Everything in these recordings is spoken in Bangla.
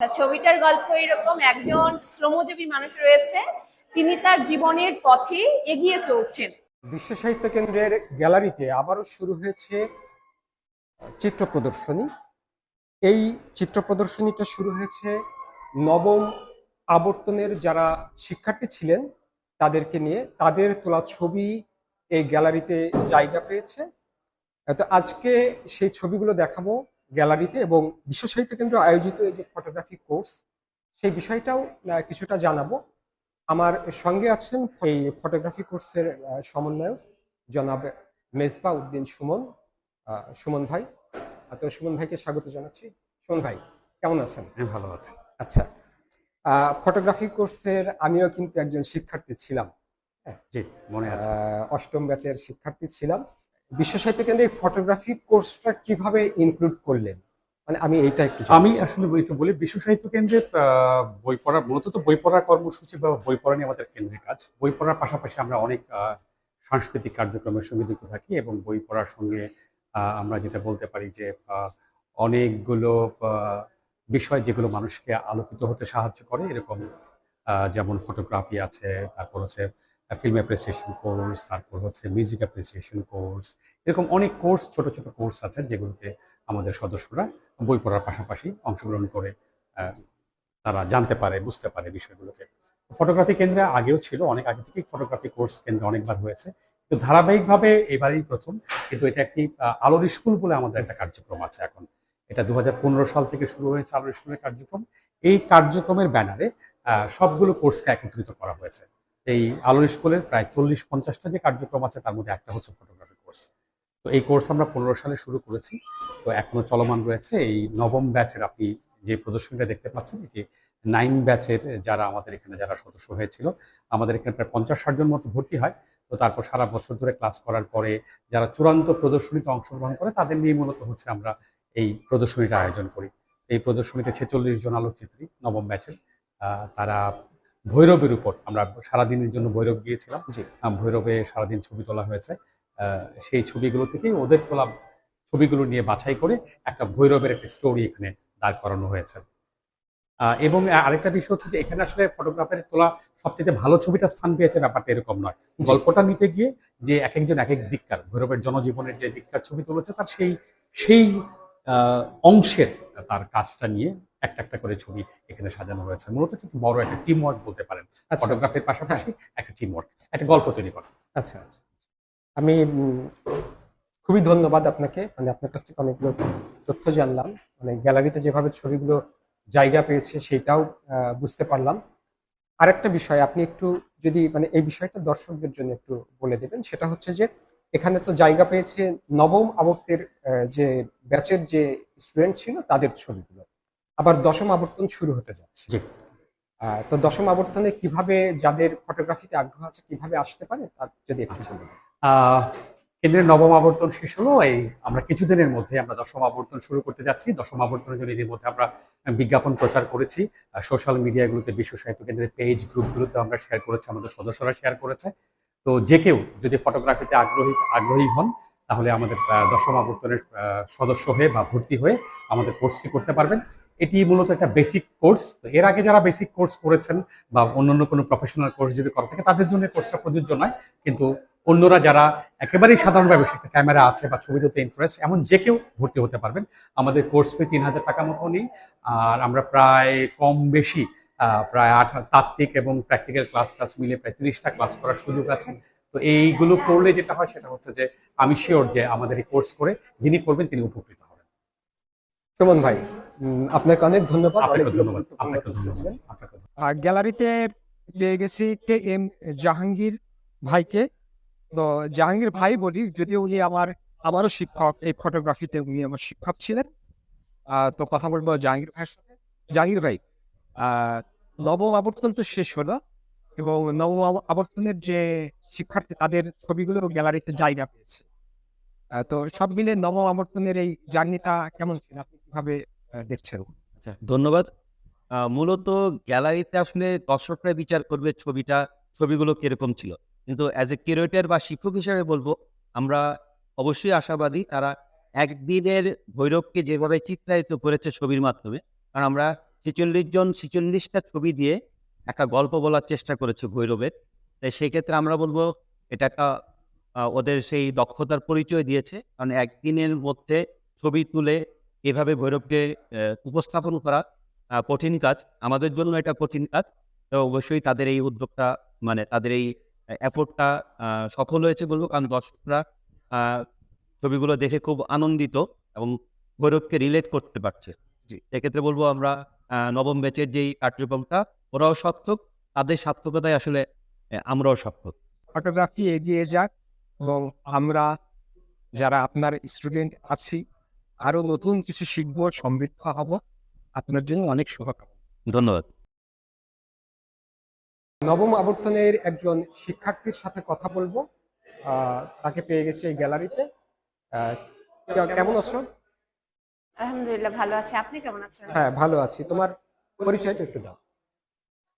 ছবিটার গল্প এরকম, একজন শ্রমজীবী মানুষ রয়েছে, তিনি তার জীবনের পথে এগিয়ে চলছেন। বিশ্ব সাহিত্য কেন্দ্রের গ্যালারিতে আবারও শুরু হয়েছে চিত্র প্রদর্শনী। এই চিত্র প্রদর্শনীটা শুরু হয়েছে নবম আবর্তনের যারা শিক্ষার্থী ছিলেন তাদেরকে নিয়ে। তাদের তোলা ছবি এই গ্যালারিতে জায়গা পেয়েছে। তো আজকে সেই ছবিগুলো দেখাবো। গ্যালারিতে এবং বিশ্ব সাহিত্য কেন্দ্র আয়োজিত এই যে ফটোগ্রাফি কোর্স সেই বিষয়টাও কিছুটা জানাব। আমার সঙ্গে আছেন এই ফটোগ্রাফি কোর্সের সমন্বয়ক জনাব মেজবা উদ্দিন সুমন সুমন ভাই। তো সুমন ভাইকে স্বাগত জানাচ্ছি। সুমন ভাই কেমন আছেন? আমি ভালো আছি। আচ্ছা ফটোগ্রাফি কোর্সের আমিও কিন্তু একজন শিক্ষার্থী ছিলাম। জি মনে আছে। অষ্টম ব্যাচের শিক্ষার্থী ছিলাম। বিশ্ব সাহিত্য কেন্দ্রে ফটোগ্রাফি কোর্সটা কীভাবে ইনক্লুড করলেন? মানে আমি এইটা একটু আমি আসলে একটু বলি বিশ্ব সাহিত্য কেন্দ্রে আহ, বই পড়া মূলত তো বই পড়ার কর্মসূচি বা বই পড়া নিয়ে আমাদের কেন্দ্রের কাজ। বই পড়ার পাশাপাশি আমরা অনেক সাংস্কৃতিক কার্যক্রমের সঙ্গে যুক্ত থাকি এবং বই পড়ার সঙ্গে আহ, আমরা যেটা বলতে পারি যে অনেকগুলো বিষয় যেগুলো মানুষকে আলোকিত হতে সাহায্য করে এরকম আহ, যেমন ফটোগ্রাফি আছে তারপর হচ্ছে ফিল্ম অ্যাপ্রিসিয়েশন কোর্স তারপর হচ্ছে মিউজিক অ্যাপ্রিসিয়েশন কোর্স এরকম অনেক কোর্স ছোট ছোট কোর্স আছে যেগুলোতে আমাদের সদস্যরা বই পড়ার পাশাপাশি অংশগ্রহণ করে তারা জানতে পারে, বুঝতে পারে বিষয়গুলোকে। ফটোগ্রাফি কেন্দ্রে আগেও ছিল, অনেক আগে থেকেই ফটোগ্রাফি কোর্স কেন্দ্রে অনেকবার হয়েছে। তো ধারাবাহিকভাবে এবারেই প্রথম, কিন্তু এটা একটি আলোর স্কুল বলে আমাদের একটা কার্যক্রম আছে এখন। এটা দু হাজার পনেরো সাল থেকে শুরু হয়েছে আলোর স্কুলের কার্যক্রম। এই কার্যক্রমের ব্যানারে সবগুলো কোর্সকে একত্রিত করা হয়েছে। এই আলোর স্কুলের প্রায় চল্লিশ পঞ্চাশটা যে কার্যক্রম আছে, তার মধ্যে একটা হচ্ছে ফটোগ্রাফি কোর্স তো এই কোর্স আমরা পনেরো সালে শুরু করেছি। তো এখনও চলমান রয়েছে। এই নবম ব্যাচের আপনি যে প্রদর্শনীটা দেখতে পাচ্ছেন, এটি নাইন ব্যাচের যারা আমাদের এখানে যারা সদস্য হয়েছিল, আমাদের এখানে প্রায় পঞ্চাশ ষাট জন মতো ভর্তি হয়। তো তারপর সারা বছর ধরে ক্লাস করার পরে যারা চূড়ান্ত প্রদর্শনীতে অংশগ্রহণ করে, তাদের নিয়ে মূলত হচ্ছে আমরা এই প্রদর্শনীটা আয়োজন করি। এই প্রদর্শনীতে ছেচল্লিশ জন আলোকচিত্রী নবম ব্যাচের তারা ভৈরবের উপর। আমরা সারাদিনের জন্য ভৈরব গিয়েছিলাম। জি। ভৈরবে সারাদিন ছবি তোলা হয়েছে। সেই ছবিগুলো থেকেই ওদের তোলা ছবিগুলো নিয়ে বাছাই করে একটা ভৈরবের একটা স্টোরি এখানে দাঁড় করানো হয়েছে। এবং আরেকটা বিষয় হচ্ছে যে এখানে আসলে ফটোগ্রাফারের তোলা সবথেকে ভালো ছবিটা স্থান পেয়েছে ব্যাপারটা এরকম নয়। গল্পটা নিতে গিয়ে যে এক একজন এক এক দিককার ভৈরবের জনজীবনের যে দিককার ছবি তুলেছে তার সেই সেই আহ, অংশের তার কাজটা নিয়ে একটা একটা করে ছবি এখানে সাজানো হয়েছে। মূলত একটি বড় একটা টিম ওয়ার্ক বলতে পারেন। আচ্ছা ফটোগ্রাফির পাশাপাশি একটা টিম ওয়ার্ক একটা গল্প তৈরি করা। আচ্ছা আচ্ছা। আমি খুবই ধন্যবাদ আপনাকে। মানে আপনার কাছ থেকে অনেকগুলো তথ্য জানলাম। মানে গ্যালারিতে যেভাবে ছবিগুলো জায়গা পেয়েছে সেটাও বুঝতে পারলাম। আরেকটা বিষয় আপনি একটু যদি মানে এই বিষয়টা দর্শকদের জন্য একটু বলে দেবেন সেটা হচ্ছে যে এখানে তো জায়গা পেয়েছে নবম আবর্তের যে ব্যাচের যে স্টুডেন্ট ছিল তাদের ছবিগুলো। আবার দশম আবর্তন শুরু হতে যাচ্ছে। জি। তো দশম আবর্তনে কীভাবে যাদের ফটোগ্রাফিতে আগ্রহ আছে কীভাবে আসতে পারে তার যদি একটু আচ্ছা। কেন্দ্রের নবম আবর্তন শেষ হলো এই আমরা কিছুদিনের মধ্যে আমরা দশম আবর্তন শুরু করতে যাচ্ছি। দশম আবর্তনের জন্য এর মধ্যে আমরা বিজ্ঞাপন প্রচার করেছি। সোশ্যাল মিডিয়াগুলোতে বিশ্ব সাহিত্য কেন্দ্রের পেজ গ্রুপগুলোতে আমরা শেয়ার করেছি আমাদের সদস্যরা শেয়ার করেছে। তো যে কেউ যদি ফটোগ্রাফিতে আগ্রহী আগ্রহী হন তাহলে আমাদের দশম আবর্তনের সদস্য হয়ে বা ভর্তি হয়ে আমাদের কোর্সটি করতে পারবেন। এটি মূলত একটা বেসিক কোর্স তো এর আগে যারা বেসিক কোর্স করেছেন বা অন্যান্য কোনো প্রফেশনাল কোর্স যদি করা থাকে, তাদের জন্য কোর্সটা প্রযোজ্য নয়। কিন্তু অন্যরা যারা একেবারেই সাধারণভাবে একটা ক্যামেরা আছে বা ছবি তুলতে ইন্টারেস্ট এমন যে কেউ ভর্তি হতে পারবেন। আমাদের কোর্স ফি তিন হাজার টাকা মতো নিই। আর আমরা প্রায় কম বেশি প্রায় আট, তাত্ত্বিক এবং প্র্যাকটিক্যাল ক্লাস টাস মিলে প্রায় তিরিশটা ক্লাস করার সুযোগ আছে। তো এইগুলো করলে যেটা হয় সেটা হচ্ছে যে, আমি শিওর যে আমাদের এই কোর্স করে যিনি করবেন তিনি উপকৃত হবেন। সুমন ভাই আপনাকে অনেক ধন্যবাদ গ্যালারিতে পেয়ে গেছি কে এম জাহাঙ্গীর ভাইকে। তো জাহাঙ্গীর ভাই বলি যদিও উনি আমার আমারও শিক্ষক এই ফটোগ্রাফিতে উনি আমার শিক্ষক ছিলেন। আহ, তো কথা বলব জাহাঙ্গীর ভাইয়ের সাথে। জাহাঙ্গীর ভাই আহ, নবম আবর্তন তো শেষ হলো এবং নবম আবর্তনের যে শিক্ষার্থী তাদের ছবিগুলো গ্যালারিতে জায়গা পেয়েছে। তো সব মিলে নবম আবর্তনের এই জার্নিটা কেমন ছিল? আপনি কীভাবে দেখছেন আচ্ছা ধন্যবাদ। মূলত গ্যালারিতে আসলে দর্শকরা বিচার করবে ছবিটা, ছবিগুলো কীরকম ছিল। কিন্তু অ্যাজ এ কিউরেটর বা শিক্ষক হিসেবে বলব, আমরা অবশ্যই আশাবাদী তারা একদিনের ভৈরবকে যেভাবে চিত্রায়িত করেছে ছবির মাধ্যমে, কারণ আমরা ছেচল্লিশ জন, ছেচল্লিশটা ছবি দিয়ে একটা গল্প বলার চেষ্টা করেছে ভৈরবের। তাই সেক্ষেত্রে আমরা বলব, এটা একটা ওদের সেই দক্ষতার পরিচয় দিয়েছে। কারণ একদিনের মধ্যে ছবি তুলে এভাবে ভৈরবকে উপস্থাপন করা কঠিন কাজ আমাদের জন্য এটা কঠিন কাজ। তো অবশ্যই তাদের এই উদ্যোগটা মানে তাদের এই এফোর্টটা সফল হয়েছে বলব কারণ দর্শকরা ছবিগুলো দেখে খুব আনন্দিত এবং ভৈরবকে রিলেট করতে পারছে। জি। এক্ষেত্রে বলব আমরা নবম ব্যাচের যেই কার্যক্রমটা ওরাও সার্থক তাদের সার্থকতায় আসলে আমরাও সার্থক। ফটোগ্রাফি এগিয়ে যাক এবং আমরা যারা আপনার স্টুডেন্ট আছি আরও নতুন কিছু শিখব সমৃদ্ধ হব। আপনার জন্য অনেক শুভকামনা। ধন্যবাদ। নবম আবর্তনের একজন শিক্ষার্থীর সাথে কথা বলব। আহ, তাকে পেয়ে গেছি এই গ্যালারিতে। আহ, কেমন আছো? আলহামদুলিল্লাহ ভালো আছি। আপনি কেমন আছেন? হ্যাঁ ভালো আছি। তোমার পরিচয়টা একটু দাও।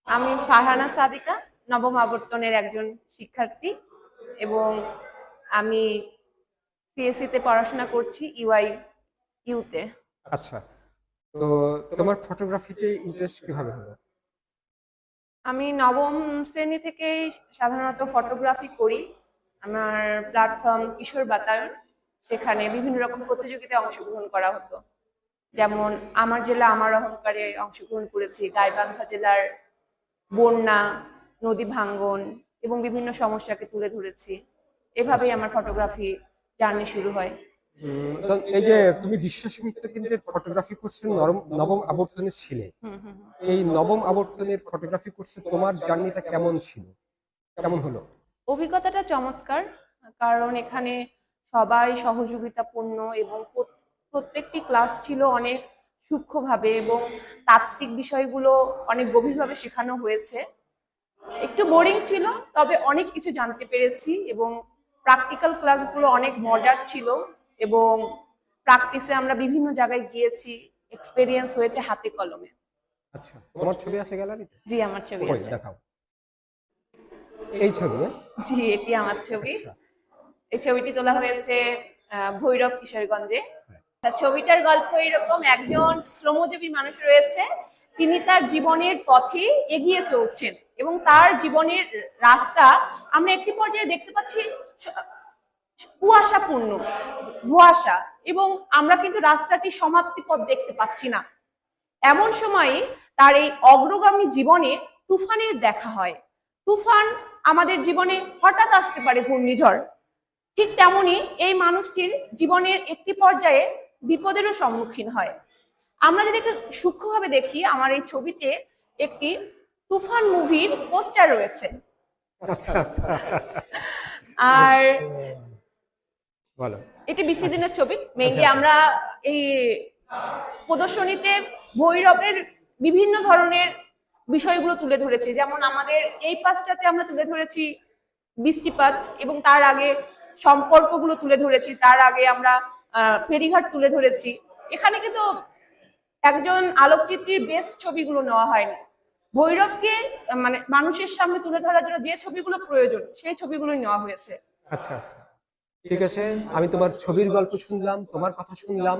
আমি ফারহানা সাদিকা নবম আবর্তনের একজন শিক্ষার্থী এবং আমি সিএসসি তে পড়াশোনা করছি ইউআই ইউতে। আচ্ছা তো তোমার ফটোগ্রাফিতে ইন্টারেস্ট কীভাবে হলো? আমি নবম শ্রেণি থেকেই সাধারণত ফটোগ্রাফি করি। আমার প্ল্যাটফর্ম কিশোর বাতার সেখানে বিভিন্ন রকম প্রতিযোগিতায় অংশগ্রহণ করা হতো। যেমন আমার জেলা আমার অহংকারে অংশগ্রহণ করেছি গাইবান্ধা জেলার বন্যা নদী ভাঙ্গন এবং বিভিন্ন সমস্যাকে তুলে ধরেছি। এভাবেই আমার ফটোগ্রাফি জার্নি শুরু হয়। এই যে তুমি বিশ্ব সাহিত্য কেন্দ্রের ফটোগ্রাফি নরম নবম আবর্তনে ছিলে। হুম হুম হুম। এই নবম আবর্তনের ফটোগ্রাফি কোর্সে তোমার জার্নিটা কেমন ছিল? কেমন হলো? অভিজ্ঞতাটা চমৎকার কারণ এখানে সবাই সহযোগিতাপূর্ণ এবং প্রত- প্রত্যেকটি ক্লাস ছিল অনেক সূক্ষ্মভাবে এবং তাত্ত্বিক বিষয়গুলো অনেক গভীরভাবে শেখানো হয়েছে। একটু বোরিং ছিল তবে অনেক কিছু জানতে পেরেছি এবং প্র্যাকটিক্যাল ক্লাসগুলো অনেক মজার ছিল। এবং প্র্যাকটিসে আমরা বিভিন্ন জায়গায় গিয়েছি এক্সপেরিয়েন্স হয়েছে হাতে কলমে। আচ্ছা তোমার ছবি আছে গ্যালারিতে জি আমার ছবি আছে। দেখাও। এই ছবি হ্যাঁ? জি এটি আমার ছবি। আচ্ছা। এই ছবিটি তোলা হয়েছে ভৈরব কিশোরগঞ্জে। তা ছবিটার গল্প এরকম একজন শ্রমজীবী মানুষ রয়েছে তিনি তার জীবনের পথে এগিয়ে চলছেন এবং তার জীবনের রাস্তা আমরা একটি পর্যায়ে দেখতে পাচ্ছি কুয়াশাপূর্ণ ধোঁয়াশা এবং আমরা কিন্তু রাস্তাটি সমাপ্তি পথ দেখতে পাচ্ছি না। এমন সময়ে তার এই অগ্রগামী জীবনে তুফানের দেখা হয়। তুফান আমাদের জীবনে হঠাৎ আসতে পারে ঘূর্ণিঝড়। ঠিক তেমনি এই মানুষটির জীবনের একটি পর্যায়ে বিপদেরও সম্মুখীন হয়। আমরা যদি একটু সূক্ষ্মভাবে দেখি আমার এই ছবিতে একটি তুফান মুভির পোস্টার রয়েছে। আচ্ছা আচ্ছা। আর বলো এটি বৃষ্টি দিনের ছবি। মেইনলি আচ্ছা। আমরা এই প্রদর্শনীতে ভৈরবের বিভিন্ন ধরনের বিষয়গুলো তুলে ধরেছি। যেমন আমাদের এই পাশটাতে আমরা তুলে ধরেছি বৃষ্টিপাত এবং তার আগে সম্পর্কগুলো তুলে ধরেছি। তার আগে আমরা ফেরিঘাট তুলে ধরেছি। এখানে কিন্তু একজন আলোকচিত্রীর বেস্ট ছবিগুলো নেওয়া হয়নি। ভৈরবকে মানে মানুষের সামনে তুলে ধরার জন্য যে ছবিগুলো প্রয়োজন সেই ছবিগুলোই নেওয়া হয়েছে। আচ্ছা আচ্ছা। ঠিক আছে? আমি তোমার ছবির গল্প শুনলাম তোমার কথা শুনলাম।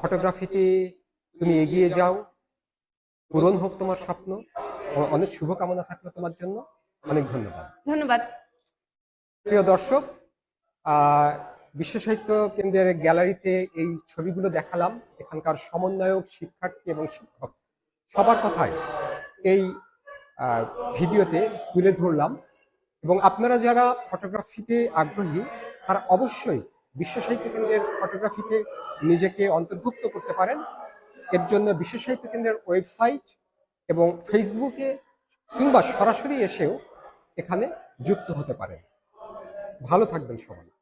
ফটোগ্রাফিতে তুমি এগিয়ে যাও। পূরণ হোক তোমার স্বপ্ন। অনেক শুভকামনা থাকল তোমার জন্য। অনেক ধন্যবাদ। ধন্যবাদ। প্রিয় দর্শক বিশ্ব সাহিত্য কেন্দ্রের গ্যালারিতে এই ছবিগুলো দেখালাম। এখানকার সমন্বয়ক শিক্ষার্থী এবং শিক্ষক। সবার কথায় এই ভিডিওতে তুলে ধরলাম। এবং আপনারা যারা ফটোগ্রাফিতে আগ্রহী, তারা অবশ্যই বিশ্ব সাহিত্য কেন্দ্রের ফটোগ্রাফিতে নিজেকে অন্তর্ভুক্ত করতে পারেন। এর জন্য বিশ্ব সাহিত্য কেন্দ্রের ওয়েবসাইট এবং ফেসবুকে কিংবা সরাসরি এসেও এখানে যুক্ত হতে পারেন। ভালো থাকবেন সবাই।